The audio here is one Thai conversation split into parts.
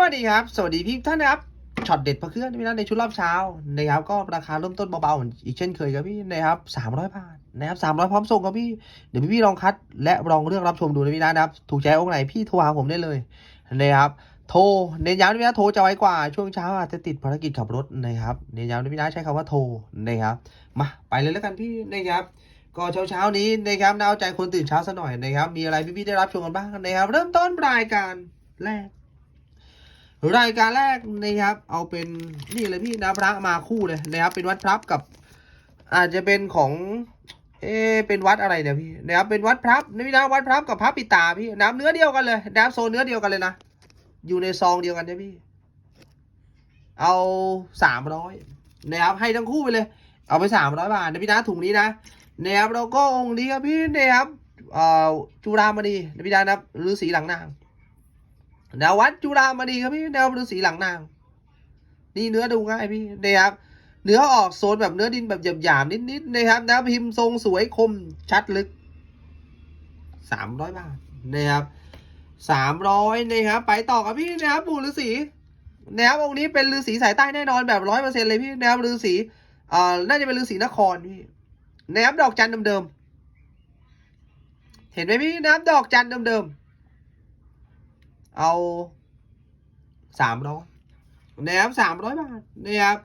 วัสดีครับ สวัสดีพี่ท่านนะครับช็อตเด็ดพระเครื่องพี่นะในชุดรอบเช้านะครับก็ราคาเริ่มต้นเบาๆอีกเช่นเคยครับพี่นะครับสามร้อยบาทนะครับสามร้อยพร้อมส่งครับพี่เดี๋ยวพี่ลองคัด และลองเลือกรับชมดูนะพี่นะครับถูกใจองค์ไหนพี่โทรหาผมได้เลยนะครับโทรเน้นย้ำนะพี่นะโทรจะไว้กว่าช่วงเช้าอาจจะติดภารกิจขับรถนะครับเน้นย้ำนะพี่นะใช้คำว่าโทรนะครับมาไปเลยแล้วกันพี่นะครับก็เช้าเช้านี้นะครับน่าเอาใจคนตื่นเช้าซะหน่อยนะครับมีอะไรพี่ๆได้รับชมกันบ้างนะครับเริ่มต้นรายการแรก รายการแรกนะครับ เอาเป็นนี่เลยพี่นะพระมาคู่เลยนะครับ เป็นวัดพรับกับ อาจจะเป็นของเอเป็นวัดอะไรเนี่ยพี่นะครับเป็นวัดพรับนะพี่นะวัดพรับกับพระปิตาพี่น้ำเนื้อเดียวกันเลยน้ำโซนเนื้อเดียวกันเลยนะอยู่ในซองเดียวกันใช่พี่ เอาสามร้อยนะครับให้ทั้งคู่ไปเลย เอาไปสามร้อยบาทนะพี่นะถุงนี้นะนะครับแล้วก็องค์นี้ครับพี่นะครับเอ่อจุฬามณีนะพี่นะนะครับฤาษีหลังนาง แนววัดจุฬามณีครับพี่แนวฤาษีหลังนาง นี่เนื้อดูง่ายพี่นะครับเนื้อออกโซนแบบเนื้อดินแบบหยาบๆนิดๆนะครับนะพิมพ์ทรงสวยคมชัดลึกสามร้อยบาทนะครับสามร้อยนะครับไปต่อกับพี่นะครับปู่ฤาษีนะครับองค์นี้เป็นฤาษีสายใต้แน่นอนแบบร้อยเปอร์เซ็นต์เลยพี่นะครับฤาษีอ่อน่าจะเป็นฤาษีนครพี่นะครับดอกจันเดิมๆเห็นไหมพี่นะครับดอกจันเดิมๆ เอาสามร้อยนะครับสามร้อยบาทนะครับ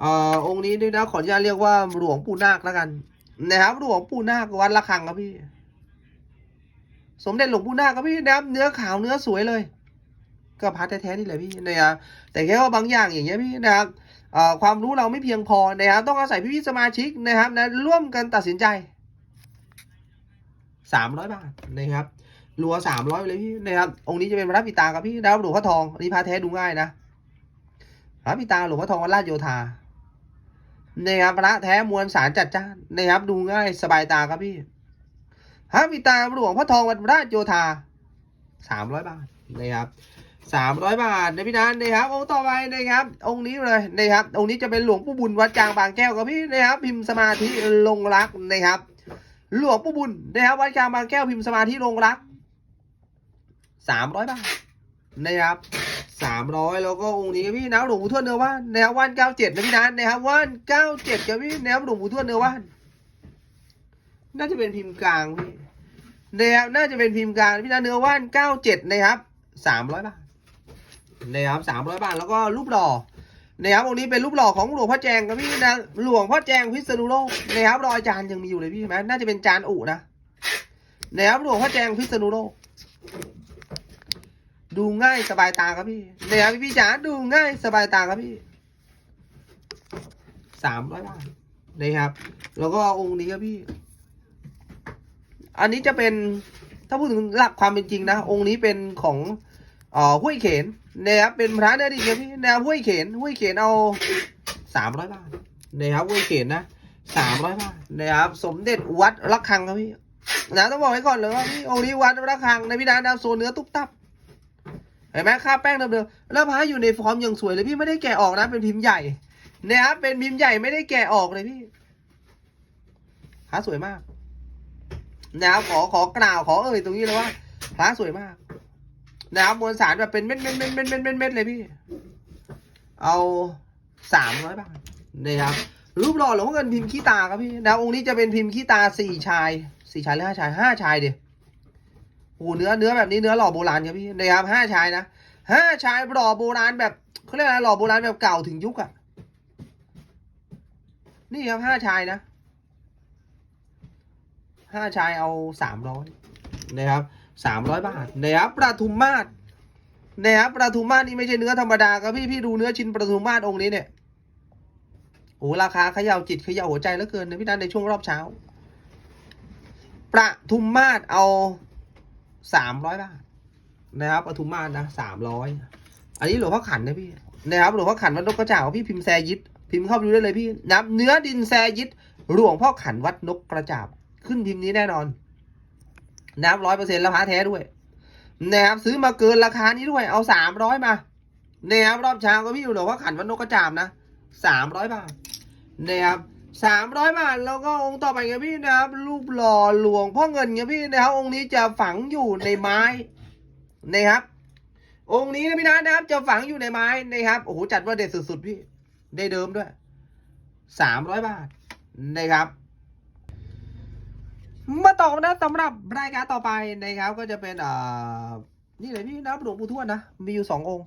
เอ่อองค์นี้ด้วยนะขออนุญาตเรียกว่าหลวงปู่นาคแล้วกันนะครับหลวงปู่นาควัดละคังครับพี่ สมเด็จหลวงปู่นาคครับพี่นะครับเนื้อขาวเนื้อสวยเลย ก็พัดแท้ๆนี่แหละพี่นะครับแต่แค่ว่าบางอย่างอย่างเงี้ยพี่นะครับเอ่อความรู้เราไม่เพียงพอนะครับต้องอาศัยพี่ๆสมาชิกนะครับนะร่วมกันตัดสินใจสามร้อยบาทนะครับ รัวสามร้อยเลยพี่นะครับองค์นี้จะเป็นพระปิตาครับพี่ดาวหลวงพ่อทองอันนี้พระแท้ดูง่ายนะพระปิตาหลวงพ่อทองวัดราชโยธานะครับพระแท้มวลสารจัดจ้านนะครับดูง่ายสบายตาครับพี่พระปิตาหลวงพ่อทองวัดราชโยธาสามร้อยบาทนะครับสามร้อยบาทนะพี่นันนะครับองค์ต่อไปนะครับ องค์นี้เลยนะครับ องค์นี้จะเป็นหลวงปู่บุญวัดจางบางแก้วครับพี่นะครับ พิมพ์สมาธิลงรักนะครับ หลวงปู่บุญนะครับวัดจางบางแก้วพิมพ์สมาธิลงรัก สามร้อยบาทนะครับสามร้อยแล้วก็องค์นี้พี่นะหลวงปู่ทวดเนื้อว่านนะครับว่านเก้าเจ็ดนะพี่นันนะครับว่านเก้าเจ็ดครับพี่นะครับหลวงปู่ทวดเนื้อว่านน่าจะเป็นพิมพ์กลางพี่นะครับน่าจะเป็นพิมพ์กลางพี่นันเนื้อว่านเก้าเจ็ดนะครับสามร้อยบาทนะครับสามร้อยบาทแล้วก็รูปหล่อนะครับองค์นี้เป็นรูปหล่อของหลวงพ่อแจงครับพี่นะหลวงพ่อแจงพิษณุโลกนะครับรอยจานยังมีอยู่เลยพี่นไหมน่าจะเป็นจานอุนะนะครับหลวงพ่อแจงพิษณุโลก ดูง่ายสบายตาครับพี่เนี่ยครับพี่จ๋าดูง่ายสบายตาครับพี่สามร้อยบาทนะครับ แล้วก็องค์นี้ครับพี่ อันนี้จะเป็นถ้าพูดถึงหลักความเป็นจริงนะ องค์นี้เป็นของเอ่อห้วยเขนนะครับเป็นพระเนื้อดีครับพี่นะครับห้วยเขนห้วยเขนเอาสามร้อยบาทนะครับห้วยเขนนะสามร้อยบาทนะครับ สมเด็จวัดระฆังครับพี่นะต้องบอกไว้ก่อนเลยว่าพี่องค์นี้วัดระฆังในะพี่นะดาวโซเนื้อตุ๊บตับ ห็นไหมค่าแป้งเดิมๆแล้วพระอยู่ในฟอร์มอย่างสวยเลยพี่ไม่ได้แกะออกนะ เป็นพิมพ์ใหญ่นะครับเป็นพิมพ์ใหญ่ไม่ได้แกะออกเลยพี่พระสวยมากนะครับขอขอกล่าวขอเอ่ยตรงนี้เลยว่าพระสวยมากนะครับมวลสารแบบเป็นเม็ดเม็ดเม็ดเม็ดเม็ดเม็ดเม็ดเลยพี่ เอาสามร้อยบาทนะครับรูปหล่อหลวงพ่อเงินพิมพ์ขี้ตาครับพี่นะองค์นี้จะเป็นพิมพ์ขี้ตาสี่ชายสี่ชายหรือห้าชายห้าชายเดียโอ้โหเนื้อเนื้อแบบนี้เนื้อหล่อโบราณครับพี่นะครับห้าชายนะห้าชายหล่อโบราณแบบเขาเรียกอะไรหล่อโบราณแบบเก่าถึงยุคอะนี่ครับห้าชายนะห้าชายเอาสามร้อยนะครับสามร้อยบาทนะครับประทุมมาศนะครับประทุมมาศนี่ไม่ใช่เนื้อธรรมดาครับพี่พี่ดูเนื้อชิ้นประทุมมาศองค์นี้เนี่ยโอ้ราคาเขย่าจิตเขย่าหัวใจเหลือเกินนะพี่นันในช่วงรอบเช้า ประทุมมาศเอา สามร้อยบาทนะครับปทุมมาศนะสามร้อยอันนี้หลวงพ่อขันนะพี่นะครับหลวงพ่อขันวัดนกกระจาบพี่พิมพ์แซยิดพิมพ์เข้าไปดูได้เลยพี่นับเนื้อดินแซยิดหลวงพ่อขันวัดนกกระจาบขึ้นพิมพ์นี้แน่นอนนะครับร้อยเปอร์เซ็นต์แล้วพระแท้ด้วยนะครับซื้อมาเกินราคานี้ด้วยเอาสามร้อยมานะครับรอบเช้าก็พี่หลวงพ่อขันวัดนกกระจาบนะสามร้อยบาทนะครับ สามร้อยบาท แล้วก็องค์ต่อไปครับพี่นะครับ รูปหล่อหลวงพ่อเงินครับพี่นะครับ องค์นี้จะฝังอยู่ในไม้นะครับ องค์นี้นะพี่นัทนะครับ จะฝังอยู่ในไม้นะครับโอ้โหจัดว่าเด็ดสุดๆพี่ ได้เดิมด้วยสามร้อยบาทนะครับมาต่อนะสำหรับรายการต่อไปนะครับ ก็จะเป็นอ่านี่เลยพี่นะครับหลวงปู่ทวดนะมีอยู่สององค์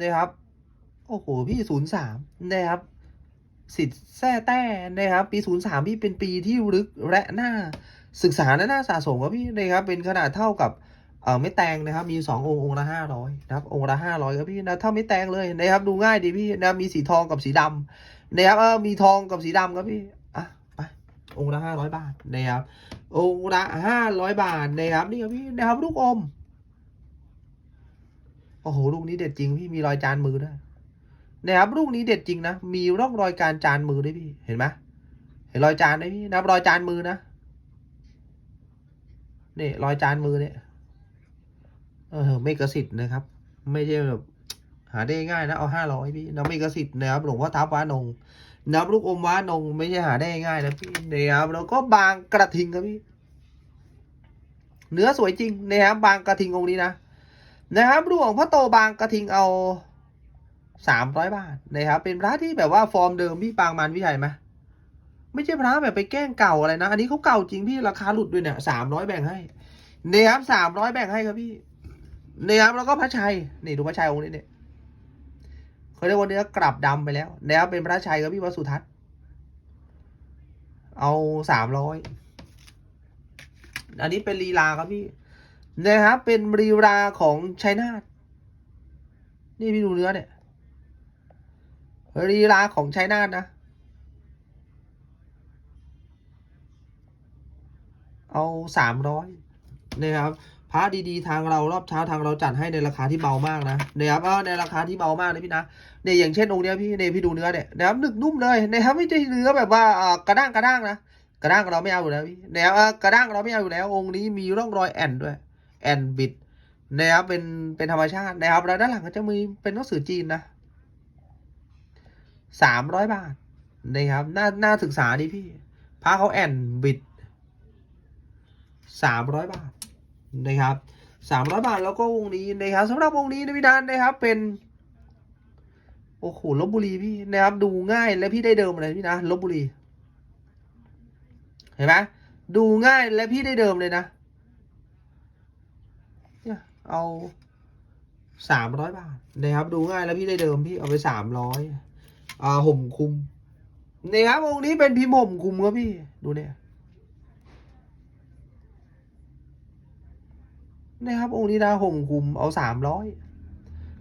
นะครับโอ้โหพี่ศูนย์สามนะครับ สิทธิ์แท้แต้นะครับ ปีศูนย์สามพี่เป็นปีที่ลึกและน่าศึกษาและน่าสะสมครับพี่นะครับ เป็นขนาดเท่ากับเอ่อไม่แตงนะครับ มีสององค์องค์ละห้าร้อยนะครับ องค์ละห้าร้อยครับพี่นะเท่าไม่แตงเลยนะครับ ดูง่ายดีพี่นะมีสีทองกับสีดำนะครับเออมีทองกับสีดำครับพี่อะไปองค์ละห้าร้อยบาทนะครับ องค์ละห้าร้อยบาทนะครับนี่ครับพี่นะครับลูกอมโอ้โหลูกนี้เด็ดจริงพี่มีรอยจานมือด้วย นะครับลูกนี้เด็ดจริงนะ มีร่องรอยการจานมือด้วยพี่ เห็นไหมเห็นรอยจานไหมพี่นับรอยจานมือนะนี่รอยจานมือเนี่ยเออไม่กระสิทธิ์นะครับ ไม่ใช่แบบหาได้ง่ายนะเอาห้าร้อยพี่นะไม่กระสิทธิ์นะครับหลวงพ่อทับว้านงนับลูกอมว้านงไม่ใช่หาได้ง่ายนะพี่นะครับแล้วก็บางกระทิงครับพี่ เนื้อสวยจริงนะครับบางกระทิงองค์นี้นะนะครับหลวงพ่อโตบางกระทิงเอา สามร้อยบาทนะครับ เป็นพระที่แบบว่าฟอร์มเดิมพี่ปางมันวิชัยไหมไม่ใช่พระแบบไปแกล้งเก่าอะไรนะ อันนี้เขาเก่าจริงพี่ราคาหลุดด้วยเนี่ยสามร้อยแบ่งให้นะครับสามร้อยแบ่งให้ครับพี่นะครับแล้วก็พระชัยนี่ดูพระชัยองค์นี้เนี่ยเขาเรียกว่าเนื้อกลับดำไปแล้วนะครับเป็นพระชัยครับพี่วสุทัศน์ เอาสามร้อยอันนี้เป็นลีลาครับพี่นะครับเป็นลีลาของชัยนาทนี่พี่ดูเนื้อเนี่ย ลีลาของชัยนาทนะ เอาสามร้อยนะครับพระดีๆ ทางเรารอบเช้าทางเราจัดให้ในราคาที่เบามากนะนะครับเออในราคาที่เบามากเลยพี่นะเนี่ยอย่างเช่นองค์เนี้ยพี่เนี่ยพี่ดูเนื้อเนี่ยนะครับหนึกนุ่มเลยนะครับไม่ใช่เนื้อแบบว่ากระด้างกระด้างนะกระด้างเราไม่เอาอยู่แล้วพี่นวเอ่อกระด้างเราไม่เอาอยู่แล้ว องค์นี้มีร่องรอยแอนด้วยแอนบิดนะครับเป็นเป็นธรรมชาตินะครับแล้วด้านหลังก็จะมีเป็นหนังสือจีนนะ สามร้อยบาทนะครับน่าน่าศึกษาดีพี่พระเขาแอนบิดสามร้อยบาทนะครับสามร้อยบาทแล้วก็วงนี้นะครับสำหรับวงนี้นะพี่นันนะครับเป็นโอ้โหลบบุรีพี่นะครับดูง่ายและพี่ได้เดิมเลยพี่นะลบบุรี เห็นไหมดูง่ายและพี่ได้เดิมเลยนะเนี่ยเอาสามร้อยบาทนะครับดูง่ายแล้วพี่ได้เดิมพี่เอาไปสามร้อย อ่าห่มคุมนี่ครับองค์นี้เป็นพิมพ์ห่มคุมครับพี่ ดูเนี่ยนะครับองค์นี้นะห่มคุมเอาสามร้อย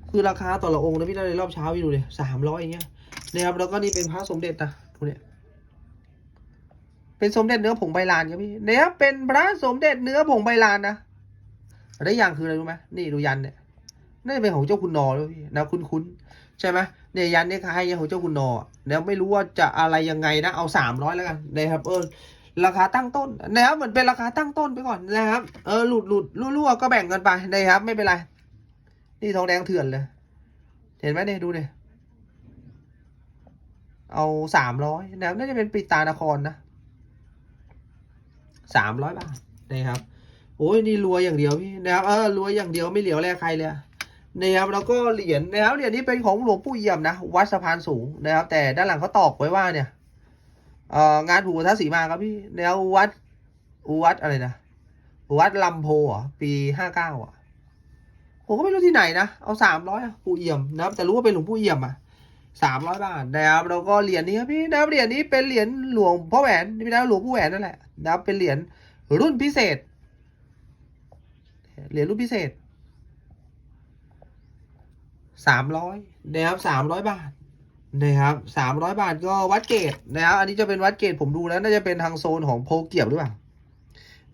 คือราคาต่อละองค์นะพี่ได้ในรอบเช้าพี่ดูเลยสามร้อยอย่างเงี้ยนะครับแล้วก็นี่เป็นพระสมเด็จนะดูเนี่ยเป็นสมเด็จเนื้อผงใบลานครับพี่เนี่ยเป็นพระสมเด็จเนื้อผงใบลานนะได้อย่างคืออะไรรู้ไหมนี่ดูยันเนี่ยนี่เป็นของเจ้าคุณนอด้วยพี่นะคุ้นๆใช่ไหม เนี่ยยันเนี่ยคล้ายๆของเจ้าคุณนอแล้วไม่รู้ว่าจะอะไรยังไงนะเอาสามร้อยแล้วกันนะครับเออราคาตั้งต้นนะครับเหมือนเป็นราคาตั้งต้นไปก่อนนะครับ เออหลุดหลุดรั่วๆก็แบ่งกันไปนะครับ ไม่เป็นไร นี่ทองแดงเถื่อนเลย เห็นไหมเนี่ยดูเนี่ยเอาสามร้อยนะครับน่าจะเป็นปิดตานครนะสามร้อยบาทนะครับโอ้ยนี่รวยอย่างเดียวพี่นะครับเออรวยอย่างเดียวไม่เหลียวแลใครเลย นะครับแล้วก็เหรียญนะครับเหรียญนี้เป็นของหลวงปู่เอี่ยมนะวัดสะพานสูงนะครับ แต่ด้านหลังเขาตอกไว้ว่าเนี่ยเอ่องานผูกทัศสีมาครับพี่แนววัดวัดอะไรนะวัดลำโพเหรอปีห้าเก้าอะผมก็ไม่รู้ที่ไหนนะเอาสามร้อยปู่เอี่ยมนะครับ แต่รู้ว่าเป็นหลวงปู่เอี่ยมอะสามร้อยบาทนะครับแล้วก็เหรียญนี้ครับพี่นะครับเหรียญนี้เป็นเหรียญหลวงพ่อแหวนนี่นะหลวงพ่แหวนนั่นแหละนะครับเป็นเหรียญรุ่นพิเศษ เหรียญรุ่นพิเศษ สามร้อยนะครับสามร้อยบาทนะครับสามร้อยบาทก็วัดเกตนะครับอันนี้จะเป็นวัดเกตผมดูแล้วน่าจะเป็นทางโซนของโพเกียบหรือเปล่า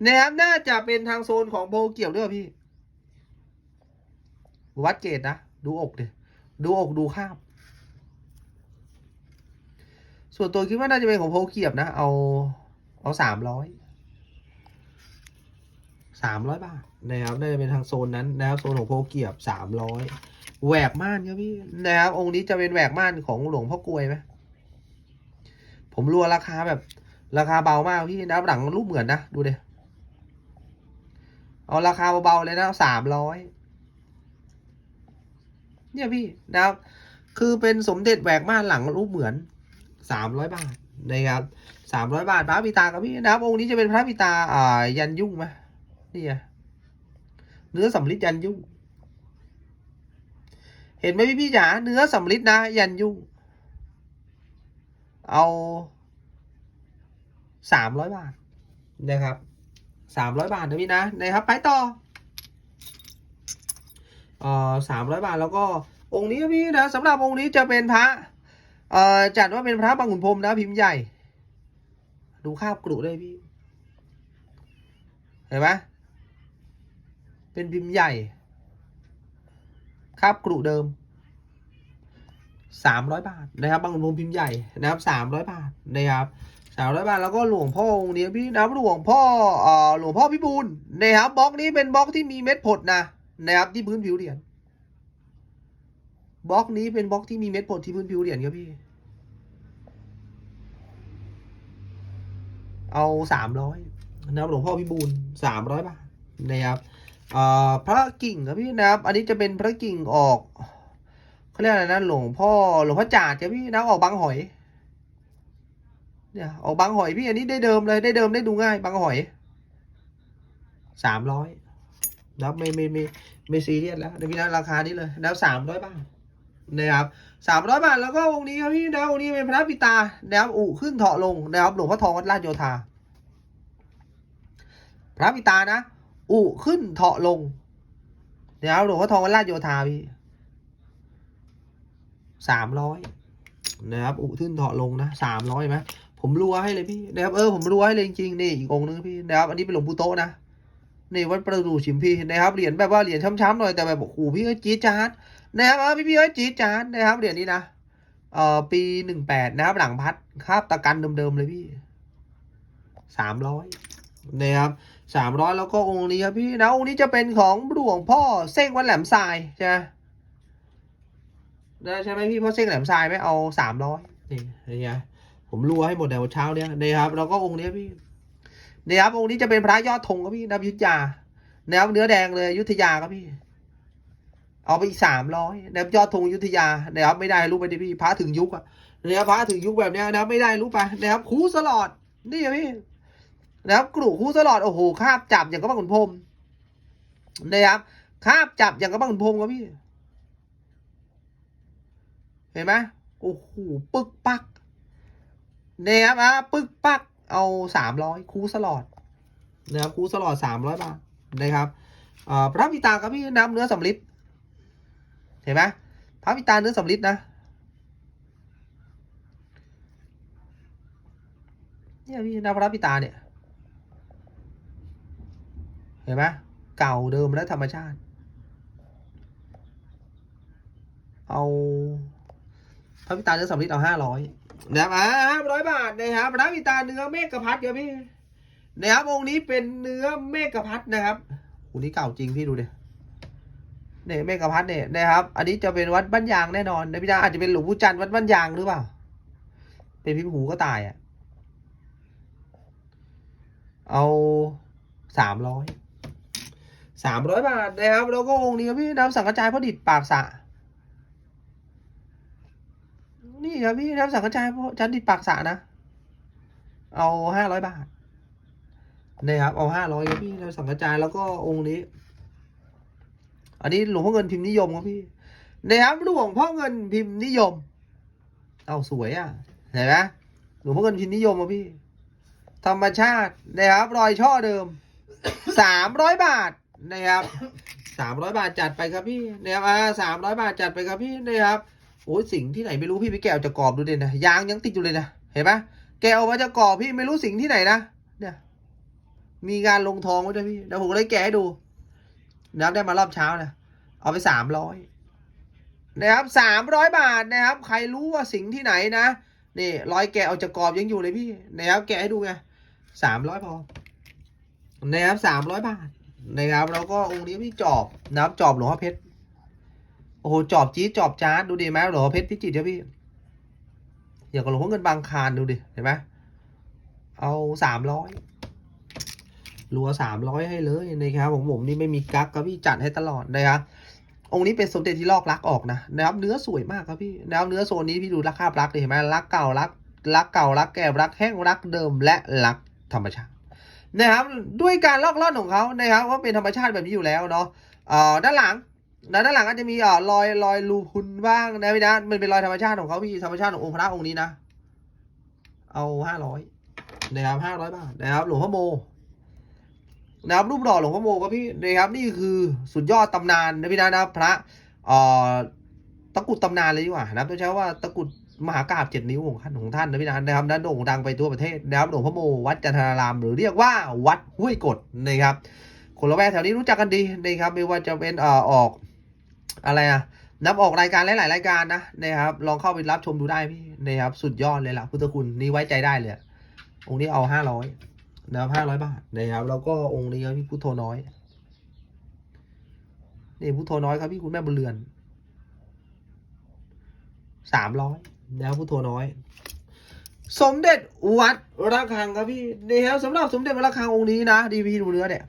นะครับน่าจะเป็นทางโซนของโพเกียบหรือเปล่าพี่ วัดเกตนะ ดูอกดิดูอกดูข้ามส่วนตัวคิดว่าน่าจะเป็นของโพเกียบนะ เอาเอาสามร้อยสามร้อยบาทนะครับน่าจะเป็นทางโซนนั้นนะครับโซนของโพเกียบสามร้อย แหวกม่านครับพี่นะครับองค์นี้จะเป็นแหวกม่านของหลวงพ่อกลวยไหมผมรัวราคาแบบ ราคาเบามากพี่นะครับหลังรูปเหมือนนะดูเดิเอาราคาเบาๆเลยนะสามร้อยเนี่ยพี่นะครับ คือเป็นสมเด็จแหวกม่านหลังรูปเหมือนสามร้อยบาทนะครับสามร้อยบาทพระปิตาครับพี่นะครับ องค์นี้จะเป็นพระปิตาอ่ายันยุ่งไหมนี่ไงเนื้อสำลิดยันยุ่ง เห็นไหมพี่พี่จ๋าเนื้อสำลิดนะ ยันยุ่ง เอาสามร้อยบาทนะครับสามร้อยบาทนะพี่นะนะครับ ไปต่อเอ่อสามร้อยบาทแล้วก็องค์นี้พี่นะสำหรับองค์นี้จะเป็นพระเอ่อจัดว่าเป็นพระบางขุนพรมนะพิมพ์ใหญ่ ดูคาบกรุด้วยพี่ เห็นไหมเป็นพิมพ์ใหญ่ คาบกรุเดิมสามร้อยบาทนะครับบางขุนพรหมพิมพ์ใหญ่นะครับสามร้อยบาทนะครับสามร้อยบาทแล้วก็หลวงพ่อองค์นี้พี่นะครับหลวงพ่อเอ่อหลวงพ่อพิบูลนะครับบล็อกนี้เป็นบล็อกที่มีเม็ดผดนะนะครับที่พื้นผิวเหรียญบล็อกนี้เป็นบล็อกที่มีเม็ดผลที่พื้นผิวเหรียญครับพี่ เอาสามร้อยนะครับหลวงพ่อพิบูลสามร้อยบาทนะครับ พระกิ่งครับพี่นะครับ อันนี้จะเป็นพระกิ่งออกเขาเรียกอะไรนะหลวงพ่อหลวงพ่อจ่าดครับพี่นะออกบางหอย เนี่ยออกบางหอยพี่อันนี้ได้เดิมเลยได้เดิมได้ดูง่ายบางหอยสามร้อยนะไม่ไม่ไม่ไม่ซีเรียสแล้วในพี่นะราคานี้เลยนะสามร้อยบาทนะครับสามร้อยบาทแล้วก็องค์นี้ครับพี่นะองค์นี้เป็นพระปิตานะครับอุขึ้นเถาะลงนะครับหลวงพ่อทองวัดราชโยธา พระปิตานะ อุขึ้นเถาะลงนะครับหลวงพ่อทองวัดราชโยธาพี่สามร้อยนะครับ อุขึ้นเถาะลงนะสามร้อยไหมผมรัวให้เลยพี่นะครับเออผมรัวให้เลยจริงๆนี่อีกองค์นึงพี่นะครับอันนี้เป็นหลวงปู่โตนะนี่วัดประดู่ฉิมพีนะครับเหรียญแบบว่าเหรียญช้ำๆหน่อยแต่แบบโอ้โหพี่ก็จี๊ดจ๊าดนะครับเออพี่พี่ๆเอ้ยจีดจานนะครับเหรียญนี้นะเอ่อปีหนึ่งแปดนะครับหลังพัดครับตะกันเดิมๆเลยพี่สามร้อยนะครับ สามร้อยแล้วก็องค์นี้ครับพี่นะองค์นี้จะเป็นของหลวงพ่อเส้งวัดแหลมทรายใช่ไหมนะใช่ไหมพี่พ่อเส้งแหลมทรายไหมเอาสามร้อยนี่นี่ไงผมรัวให้หมดแล้วเช้าเนี้ยนะครับแล้วก็องค์นี้พี่นี่ครับองค์นี้จะเป็นพระยอดธงครับพี่นับยุทธยานะครับเนื้อแดงเลยยุทธยาครับพี่ เอาไปอีกสามร้อยนะครับยอดธงยุทธยานะครับไม่ได้รู้ไปดิพี่พระถึงยุคอะนะครับพระถึงยุคแบบเนี้ยนะครับไม่ได้รู้ไปนะครับคูสลอดนี่พี่ นะครับกลุ่คูสลอดโอ้โหคาบจับอย่างกับบ้างขุนพรมนะครับคาบจับอย่างกับบ้างขุนพรมครับพี่ เห็นไหมโอ้โหปึกปักนะครับอะปึกปักเอาสามร้อยคูสลอดนะครับคูสลอดสามร้อยบาทนะครับพระพิตาครับพี่น้ำเนื้อสำลิดเห็นไหมพระพิตาเนื้อสำลิดนะเนี่ยพี่นะพระพิตาเนี่ย ห็นไหมเก่าเดิมและธรรมชาติ เอาพระพิตาเนื้อสำลิดเอาห้าร้อยนะครับอ่าห้าร้อยบาทนะครับพระพิตาเนื้อเมฆพัดเดี๋ยวพี่นะครับองค์นี้เป็นเนื้อเมฆพัดนะครับองค์นี้เก่าจริงพี่ดูดิเนี่ยเมฆพัฒน์เนี่ยนะครับ อันนี้จะเป็นวัดบ้านยางแน่นอนนะพี่ดาอาจจะเป็นหลวงปู่จันทร์วัดบ้านยางหรือเปล่า เป็นพิมพ์หูก็ตายอะ เอาสามร้อย สามร้อยบาทนะครับ แล้วก็องค์นี้ครับพี่น้ำสังกระจายพระดิษฐ์ปากสะนี่ครับพี่น้ำสังกระจายพระจันดิษฐ์ปากสะนะ เอาห้าร้อยบาทนะครับเอาห้าร้อยครับพี่น้ำสังกระจายแล้วก็องค์นี้ อันนี้หลวงพ่อเงินพิมพ์นิยมครับพี่นะครับหลวงพ่อเงินพิมพ์นิยม เอาสวยอะเห็นไหมหลวงพ่อเงินพิมพ์นิยมครับพี่ ธรรมชาตินะครับรอยช่อเดิมสามร้อยบาท นะครับสามร้อยบาทจัดไปครับพี่นะครับอ่าสามร้อยบาทจัดไปครับพี่นะครับโอ้ยสิ่งที่ไหนไม่รู้พี่ไปแกะออกจากกรอบดูเดินะยางยังติดอยู่เลยนะเห็นไหมแกะออกมาจากกรอบพี่ไม่รู้สิ่งที่ไหนนะเนี่ยมีงานลงทองไว้ด้วยพี่เดี๋ยวผมเลยแกะให้ดูนะครับได้มารอบเช้านะเอาไปสามร้อยนะครับสามร้อยบาทนะครับ ใครรู้ว่าสิ่งที่ไหนนะนี่รอยแกะออกจากกรอบยังอยู่เลยพี่นะครับแกะให้ดูไงสามร้อยพอนะครับสามร้อยบาท นะครับแล้วก็องค์นี้พี่จอบนะครับจอบหลวงพ่อเพชรโอ้โหจอบจี๊จอบจ้าดูดิไหมหลวงพ่อเพชรพิจิตรครับพี่อย่างกับหลวงพ่อเงินบางคารดูดิเห็นไหมเอาสามร้อยรัวสามร้อยให้เลยนะครับผมผมนี่ไม่มีกั๊กครับพี่จัดให้ตลอดนะครับองค์นี้เป็นสมเด็จที่ลอกลักออกนะนะครับเนื้อสวยมากครับพี่นะครับเนื้อโซนนี้พี่ดูราคาบลักดิเห็นไหมรักเก่ารักรักเก่ารักแก่รักแห้งรักเดิมและรักธรรมชาติ นะครับด้วยการลอกล่อนของเขานะครับว่าเป็นธรรมชาติแบบนี้อยู่แล้วเนาะอ่อด้านหลังนะด้านหลังก็จะมีอ่อรอยรอยรูพุนบ้างนะพี่นะมันเป็นรอยธรรมชาติของเขาพี่ธรรมชาติขององค์พระองค์นี้นะ เอาห้าร้อยนะครับห้าร้อยบาทนะครับหลวงพ่อโมนะครับรูปหล่อหลวงพ่อโมครับพี่นะครับนี่คือสุดยอดตำนานนะพี่นะนะพระเอ่อตะกุดตำนานเลยดีกว่านะต้องใช้ว่าตะกุด มหากราบเจ็ดนิ้วของท่านของท่านนะพี่นะนะครับนั้นโด่งดังไปทั่วประเทศนะครับหลวงพ่อโมวัดจันทราราม หรือเรียกว่าวัดห้วยกดนะครับ คนละแวกแถวนี้รู้จักกันดีนะครับไม่ว่าจะเป็นเอ่อออกอะไรอะนับออกรายการหลายๆรายการนะนะครับลองเข้าไปรับชมดูได้พี่นะครับสุดยอดเลยล่ะพุทธคุณนี่ไว้ใจได้เลยอะองค์นี้เอาห้าร้อยนะครับห้าร้อยบาทนะครับแล้วก็องค์นี้ครับพี่พุทโธน้อยนี่พุทโธน้อยครับพี่คุณแม่บุญเรือนสามร้อย นะครับพุทโธน้อย สมเด็จวัดระฆังครับพี่นะครับสำหรับสมเด็จวัดระฆังองค์นี้นะดีพี่ดูเนื้อเนี่ย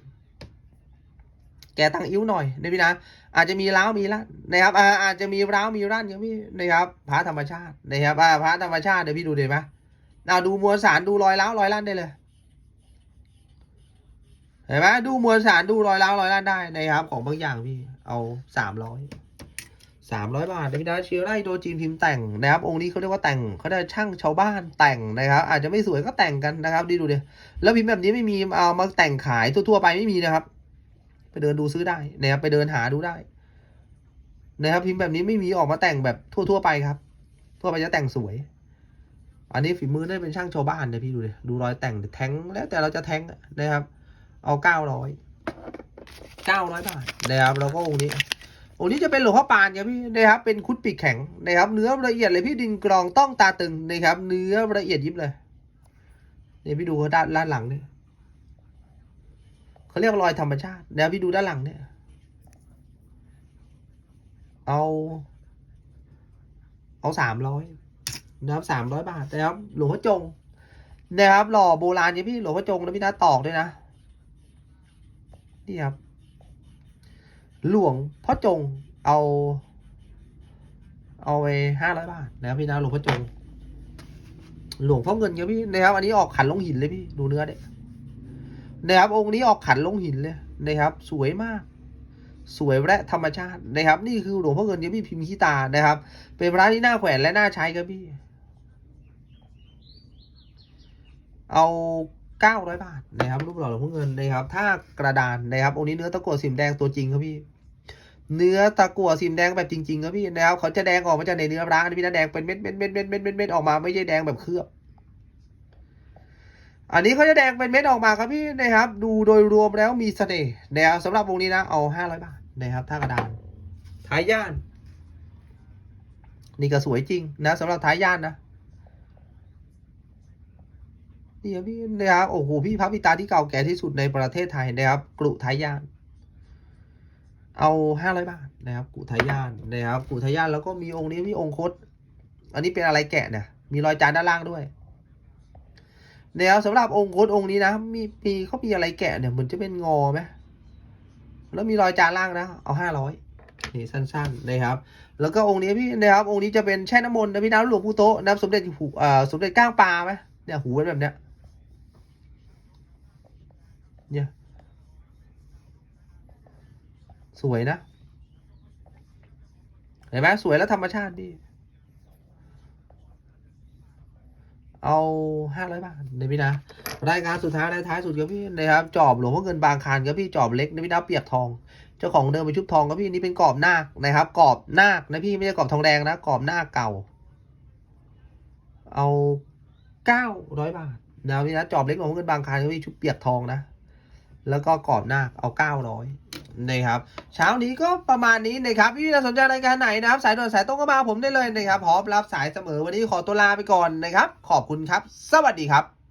แกตั้งอิ้วหน่อยนะพี่นะอาจจะมีร้าวมีรั่นนะครับอาอาจจะมีร้าวมีรั่นครับพี่นะครับพระธรรมชาตินะครับอ่าพระธรรมชาติเดี๋ยวพี่ดูเดี๋ยวไหมเอาดูมวลสารดูรอยร้าวรอยรั่นได้เลยเห็นไหมดูมวลสารดูรอยร้าวรอยร้านได้นะครับของบางอย่างพี่เอาสามร้อย สามร้อยบาทนะพี่นะเชียร์ไร่โดจีนพิมพ์แต่งนะครับองค์นี้เขาเรียกว่าแต่งเขาได้ช่างชาวบ้านแต่งนะครับ อาจจะไม่สวยก็แต่งกันนะครับดีดูดิแล้วพิมพ์แบบนี้ไม่มีเอามาแต่งขายทั่วๆไปไม่มีนะครับ ไปเดินดูซื้อได้นะครับไปเดินหาดูได้ นะครับพิมพ์แบบนี้ไม่มีออกมาแต่งแบบทั่วๆไปครับ ทั่วไปจะแต่งสวย อันนี้ฝีมือได้เป็นช่างชาวบ้านนะพี่ดูดิดูรอยแต่งแทงแล้วแต่เราจะแทงนะครับ เอาเก้าร้อยเก้าร้อยบาทนะครับแล้วก็องค์นี้ องค์นี้จะเป็นหลวงพ่อปานครับพี่นะครับเป็นคุดปีกแข็งนะครับ เนื้อละเอียดเลยพี่ดินกรองต้องตาตึงนะครับ เนื้อละเอียดยิบเลยเนี่ยพี่ดูเขาด้านด้านหลังเนี่ยเขาเรียกรอยธรรมชาตินะครับพี่ดูด้านหลังเนี่ย เอา เอาสามร้อยนะครับสามร้อยบาทนะครับหลวงพ่อจงนะครับหล่อโบราณเนี่ยพี่หลวงพ่อจงนะพี่นะตอกด้วยนะนี่ครับ หลวงพ่อจงเอา เอาไปห้าร้อยบาทนะครับพี่นะหลวงพ่อจง หลวงพ่อเงินครับพี่นะครับอันนี้ออกขันลงหินเลยพี่ดูเนื้อเนี่ยนะครับองค์นี้ออกขันลงหินเลยนะครับ สวยมาก สวยและธรรมชาตินะครับ นี่คือหลวงพ่อเงินครับพี่พิมพ์ขี้ตานะครับ เป็นพระที่น่าแขวนและน่าใช้ครับพี่ เอาเก้าร้อยบาทนะครับรูปหล่อหลวงพ่อเงินนะครับ ถ้ากระดานนะครับองค์นี้เนื้อตะกั่วสิมแดงตัวจริงครับพี่ เนื้อตะกั่วสิมแดงแบบจริงๆครับพี่นะครับเขาจะแดงออกมาจากในเนื้อร้างนะพี่นะแดงเป็นเม็ดเม็ดเม็ดเม็ดเม็ดเม็ดเม็ดออกมาไม่ใช่แดงแบบเคลือบ อันนี้เขาจะแดงเป็นเม็ดออกมาครับพี่นะครับ ดูโดยรวมแล้วมีเสน่ห์นะครับสำหรับวงนี้นะเอาห้าร้อยบาทนะครับถ้ากระดานท้ายย่าน นี่ก็สวยจริงนะสำหรับท้ายย่านนะนี่ครับพี่นะครับโอ้โหพี่พระพิตาที่เก่าแก่ที่สุดในประเทศไทยนะครับกรุไทยย่าน เอาห้าร้อยบาทนะครับกรุไทยยานนะครับกรุไทยยานแล้วก็มีองค์นี้มีองค์คดอันนี้เป็นอะไรแกะเนี่ยมีรอยจานด้านล่างด้วยนะครับสำหรับองค์คดองค์นี้นะมีมีเขามีอะไรแกะเนี่ยเหมือนจะเป็นงอไหมแล้วมีรอยจานล่างนะ เอาห้าร้อยนี่สั้นๆนะครับ แล้วก็องค์นี้พี่นะครับองค์นี้จะเป็นแช่น้ำมนต์นะพี่น้ำหลวงปู่โตนะสมเด็จหูอ่าสมเด็จก้างปลาไหมเนี่ยหูเป็นแบบเนี้ย สวยนะ เห็นไหมสวยแล้วธรรมชาติดี เอาห้าร้อยบาทนะพี่นะรายการสุดท้ายรายท้ายสุดครับพี่นะครับจอบหลวงพ่อเงินบางคานครับพี่จอบเล็กนะพี่นะเปียกทอง เจ้าของเดิมเป็นชุบทองครับพี่นี่เป็นกรอบนาคนะครับกรอบนาคนะพี่ไม่ใช่กรอบทองแดงนะกรอบนาคเก่า เอาเก้าร้อยบาทนะพี่นะจอบเล็กหลวงพ่อเงินบางคานครับพี่ชุบเปียกทองนะแล้วก็กรอบนาคเอาเก้าร้อย นะครับเช้านี้ก็ประมาณนี้นะครับพี่พี่สนใจรายการไหนนะครับ สายด่วนสายตรงก็มาผมได้เลยนะครับพร้อมรับสายเสมอวันนี้ขอตัวลาไปก่อนนะครับ ขอบคุณครับ สวัสดีครับ